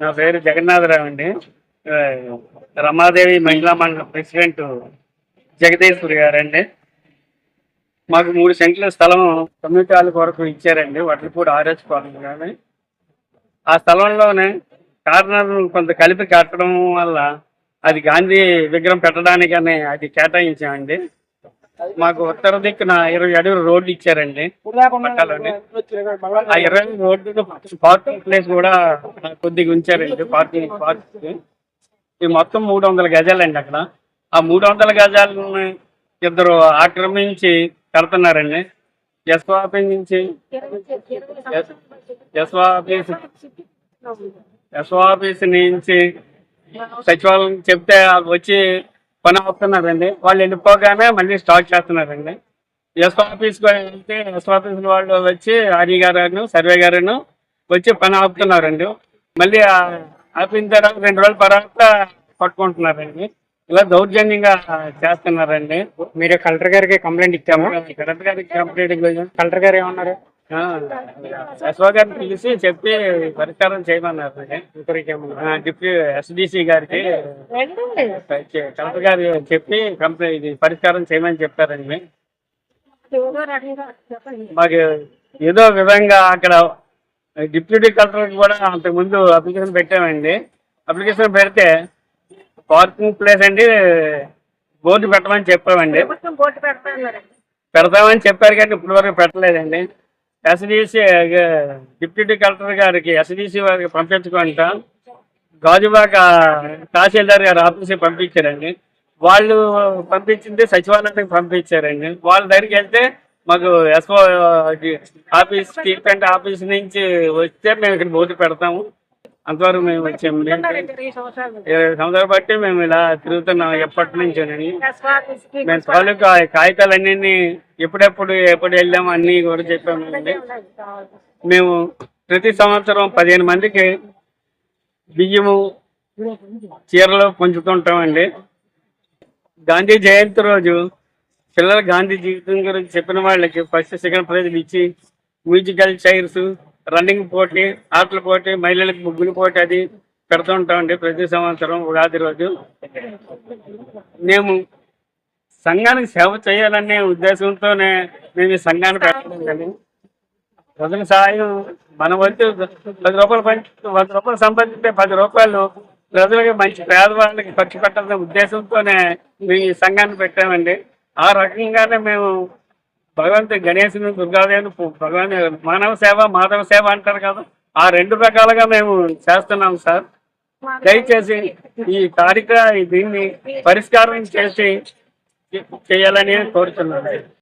నా పేరు జగన్నాథరావు అండి. రమాదేవి మహిళా మండలి ప్రెసిడెంట్ జగదీశ్వరి గారండి. మాకు మూడు సెంట్ల స్థలం కమ్యూనిటీ హాల్ కొరకు ఇచ్చారండి. వడ్లపూడి ఆర్ఎస్ కాలనీ కానీ. ఆ స్థలంలోనే కార్నర్ కొంత కలిపి కట్టడం వల్ల అది గాంధీ విగ్రహం పెట్టడానికనే అది కేటాయించామండి. మాకు ఉత్తర దిక్కున ఇరవై అడుగులు రోడ్లు ఇచ్చారండి. పట్టాలని ఆ ఇరవై రోడ్డు పార్కింగ్ ప్లేస్ కూడా కొద్దిగా ఉంచారండి పార్కింగ్ పార్క్ ఇది మొత్తం మూడు వందల గజాలండి అక్కడ. ఆ మూడు వందల గజాలను ఇద్దరు ఆక్రమించి కడుతున్నారండి. ఎస్ఓ ఆఫీస్ నుంచి ఎస్ఓ ఆఫీస్ ఎస్ఓ ఆఫీస్ నుంచి సచివాలయం చెప్తే వచ్చి పని ఆపుతున్నారండి వాళ్ళు వెళ్ళిపోగానే మళ్ళీ స్టార్ట్ చేస్తున్నారండి. ఎస్ ఆఫీస్ వెళ్తే ఎస్ ఆఫీస్ వాళ్ళు వచ్చి హరి గారు సర్వే గారును వచ్చి పని ఆపుతున్నారండి. మళ్ళీ ఆపిన తర్వాత రెండు రోజుల తర్వాత పట్టుకుంటున్నారండి. ఇలా దౌర్జన్యంగా చేస్తున్నారండి. మీరు కలెక్టర్ గారికి కంప్లైంట్ ఇచ్చాము? కరెక్ట్ గారికి కంప్లీట్ కలెక్టర్ గారు ఏమన్నారు? ఎస్ఓ గారిని పిలిచి చెప్పి పరిష్కారం చేయమన్నారు. డిప్యూటీ ఎస్డిసి గారికి. కలెక్టర్ గారు చెప్పి కంప్లైంట్ ఇది పరిష్కారం చేయమని చెప్పారండి. మాకు ఏదో విధంగా అక్కడ డిప్యూటీ కలెక్టర్ కూడా అంతకుముందు అప్లికేషన్ పెట్టామండి. అప్లికేషన్ పెడితే పార్కింగ్ ప్లేస్ అండి బోర్డు పెట్టమని చెప్పామండి. పెడతామని చెప్పారు కానీ ఇప్పటి వరకు పెట్టలేదండి. ఎస్డిసి డిప్యూటీ కలెక్టర్ గారికి ఎస్డిసి వారికి పంపించుకుంటా గాజుబాక తహసీల్దార్ గారు ఆఫీస్కి పంపించారండి. వాళ్ళు పంపించింది సచివాలయానికి పంపించారండి. వాళ్ళ దగ్గరికి వెళ్తే మాకు ఎస్ఓ ఆఫీస్ ట్రీట్మెంట్ ఆఫీస్ నుంచి వస్తే మేము ఇక్కడ బోర్డు పెడతాము. అంతవరకు మేము వచ్చాము. ఇరవై సంవత్సరాలు బట్టి మేము ఇలా తిరుగుతున్నాం ఎప్పటి నుంచోనండి మేము తాలూకా కాగితాలన్నీ ఎప్పుడెప్పుడు ఎప్పుడు వెళ్ళాము అన్నీ కూడా చెప్పామండి మేము ప్రతి సంవత్సరం పదిహేను మందికి బియ్యము చీరలు పంచుతుంటామండి. గాంధీ జయంతి రోజు పిల్లల గాంధీ జీవితం గురించి చెప్పిన వాళ్ళకి ఫస్ట్ సెకండ్ ప్రైజ్ ఇచ్చి మ్యూజికల్ చైర్స్ రన్నింగ్ పోటీ ఆటల పోటీ మహిళలకు ముగ్గులు పోటీ అది పెడుతుంటామండి ప్రతి సంవత్సరం ఉగాది రోజు. మేము సంఘానికి సేవ చేయాలనే ఉద్దేశంతోనే మేము ఈ సంఘాన్ని పెట్టడం ప్రజల సహాయం మన వంతు పది రూపాయలు పంచి వంద రూపాయలు సంపాదించే పది రూపాయలు ప్రజలకి మంచి పేదవాళ్ళకి ఖర్చు పెట్టాలనే ఉద్దేశంతోనే మేము ఈ సంఘాన్ని పెట్టామండి. ఆ రకంగానే మేము భగవంతు గణేశుని దుర్గాదేవిని పు- భగవాన్ మానవ సేవ మాధవ సేవ అంటారు కదా. ఆ రెండు రకాలుగా మేము చేస్తున్నాం సార్. దయచేసి ఈ కార్యక్రమ దీన్ని పరిష్కారం చేసి చేయాలని కోరుతున్నాను.